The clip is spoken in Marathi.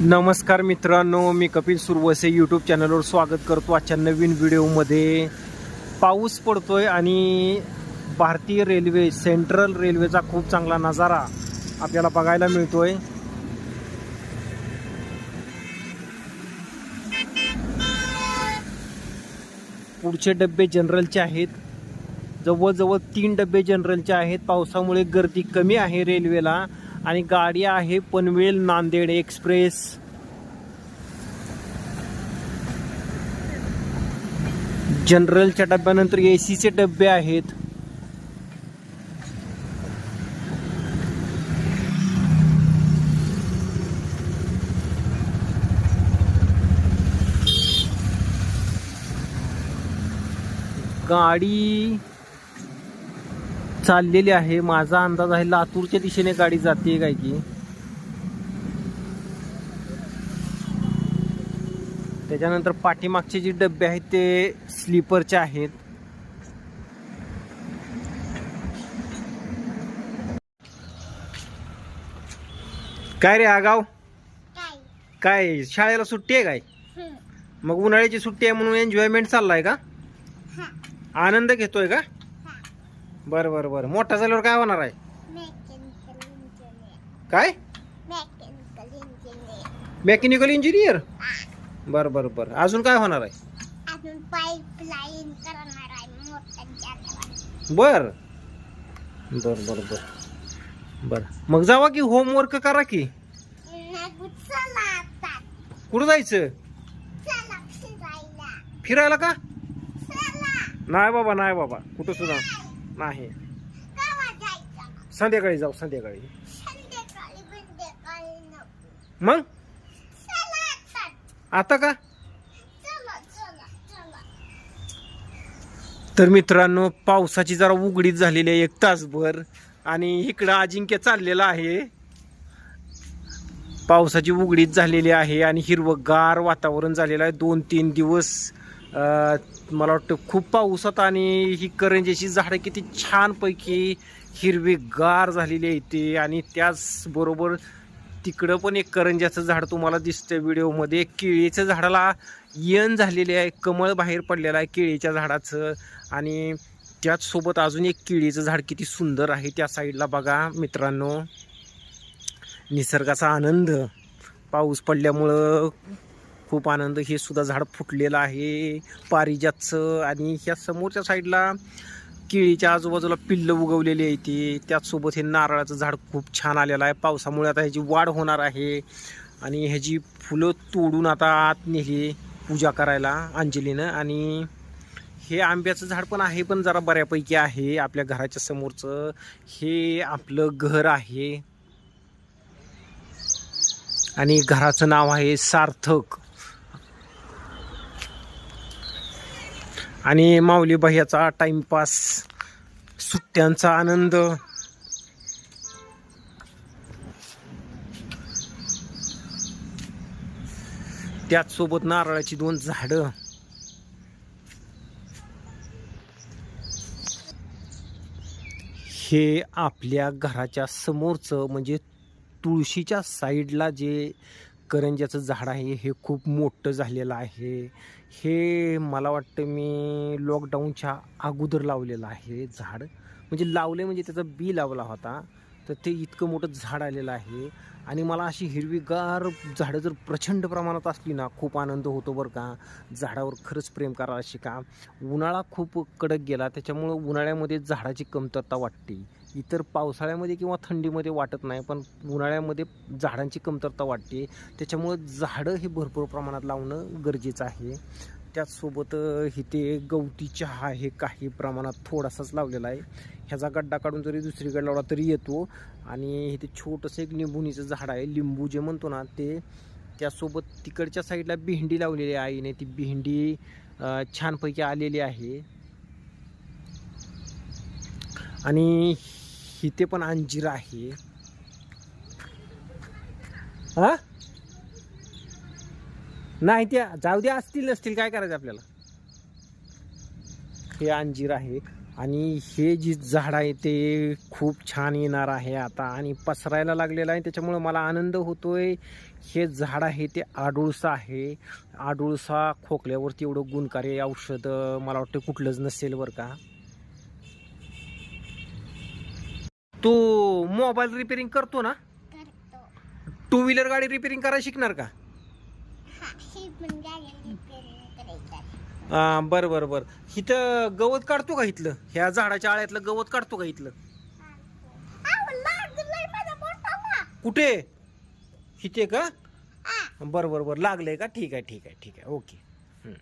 नमस्कार मित्रांनो मी कपिल सुरवसे यूट्यूब चॅनलवर स्वागत करतो आजच्या नवीन व्हिडिओमध्ये पाऊस पडतोय आणि भारतीय रेल्वे सेंट्रल रेल्वेचा खूप चांगला नजारा आपल्याला बघायला मिळतोय. पुढचे डबे जनरलचे आहेत. जवळजवळ तीन डबे जनरलचे आहेत. पावसामुळे गर्दी कमी आहे रेल्वेला आणि गाडी आहे पनवेल नांदेड एक्सप्रेस. जनरलच्या डब्यानंतर ए सीचे डबे आहेत. गाडी चाललेली आहे. माझा अंदाज आहे लातूरच्या दिशेने गाडी जाते काय की. त्याच्यानंतर पाठीमागचे जे डबे आहेत ते स्लीपरचे आहेत. काय रे आगाव? काय? काय शाळेला सुट्टी आहे काय. मग उन्हाळ्याची सुट्टी आहे म्हणून एन्जॉयमेंट चाललाय का? आनंद घेतोय का? बरं बरं बरं. मोठा झाल्यावर काय होणार आहे? मेकॅनिकल इंजिनियर काय? मेकॅनिकल इंजिनियर मेकॅनिकल इंजिनियर बरं बरं बरं. अजून काय होणार आहे? अजून पाईपलाईन करणार आहे मोठ्या जागेवर. बर. बर बर बर. बर. मग जावा की होमवर्क करा की. नको चला आता. कुठं जायचं? चला फिरायला. फिरायला का? चला. नाही बाबा नाही बाबा. कुठं सुद्धा? नाही. संध्याकाळी जाऊ संध्याकाळी. मग? आता. का? तर मित्रांनो पावसाची जरा उघडीत झालेली आहे एक तासभर आणि इकडं अजिंक्य चाललेला आहे. पावसाची उघडीत झालेली आहे आणि हिरवगार वातावरण झालेलं आहे. दोन तीन दिवस मला वाटतं खूप पाऊसात आणि ही करंजीची झाडं किती छानपैकी हिरवीगार झालेली आहे ती आणि त्याचबरोबर तिकडं पण एक करंज्याचं झाड तुम्हाला दिसतं व्हिडिओमध्ये. केळीच्या झाडाला येण झालेले आहे कमळ बाहेर पडलेलं आहे केळीच्या झाडाचं. आणि त्याचसोबत अजून एक केळीचं झाड किती सुंदर आहे त्या साईडला बघा मित्रांनो. निसर्गाचा आनंद. पाऊस पडल्यामुळं खूप आनंद. हे सुद्धा झाड फुटलेलं आहे. पारिजातचं आणि ह्या समोरच्या साईडला केळीच्या आजूबाजूला पिल्लं उगवलेली आहे ती. त्याचसोबत हे नारळाचं झाड खूप छान आलेलं आहे. पावसामुळे आता ह्याची वाढ होणार आहे. आणि ह्याची फुलं तोडून आता आत नेली पूजा करायला अंजलीनं. आणि हे आंब्याचं झाड पण आहे पण जरा बऱ्यापैकी आहे आपल्या घराच्या समोरचं. हे आपलं घर आहे. आणि घराचं नाव आहे सार्थक. आणि माऊली भैयाचा टाइमपास सुट्ट्यांचा आनंद. त्याचसोबत नारळाची दोन झाडं. हे आपल्या घराच्या समोरचं म्हणजे तुळशीच्या साईडला जे करंज्याचं झाड आहे हे खूप मोठं झालेलं आहे. हे मला वाटतं मी लॉकडाऊनच्या अगोदर लावलेलं आहे झाड. म्हणजे लावले म्हणजे त्याचा बी लावला होता तर ते इतकं मोठं झाड आलेलं आहे. आणि मला अशी हिरवीगार झाडं जर प्रचंड प्रमाणात असली ना खूप आनंद होतो बरं का. झाडावर खरंच प्रेम करा शिका. उन्हाळा खूप कडक गेला त्याच्यामुळं उन्हाळ्यामध्ये झाडाची कमतरता वाटते. इतर पावसाळ्यामध्ये किंवा थंडीमध्ये वाटत नाही पण उन्हाळ्यामध्ये झाडांची कमतरता वाटते. त्याच्यामुळं झाडं हे भरपूर प्रमाणात लावणं गरजेचं आहे. त्याचसोबत इथे गवती चहा हे काही प्रमाणात थोडासाच लावलेला आहे. ह्याचा गड्डा काढून जरी दुसरीकडे लावला तरी येतो. आणि इथे छोटंसं एक निंबुनीचं झाड आहे. लिंबू जे म्हणतो ना ते त्यासोबत तिकडच्या साईडला भेंडी लावलेली आहे आईने. ती भेंडी छानपैकी आलेली आहे. आणि इथे पण अंजीर आहे. हा? नाही त्या जाऊ द्या असतील नसतील काय करायचं आपल्याला? हे अंजीर आहे आणि हे जी झाड आहे ते खूप छान येणार आहे आता आणि पसरायला लागलेलं आहे. त्याच्यामुळं मला आनंद होतोय. हे झाड आहे ते आडुळसा आहे. आडुळसा खोकल्यावरती एवढं गुणकारी औषध मला वाटतं कुठलंच नसेल बरं का. तो मोबाईल रिपेअरिंग करतो ना? करतो. टू व्हीलर गाडी रिपेअरिंग करायला शिकणार का? हा पण गाडी रिपेअरिंग करायचं बरं बरं बरं. इथं गवत काढतो का इथलं? ह्या झाडाच्या आळ्यातलं गवत काढतो का इथलं? लागलंय. कुठे? इथे का? हा. बरं बरं बरं. लागलंय का? ठीक आहे ठीक आहे ठीक आहे. ओके. हं.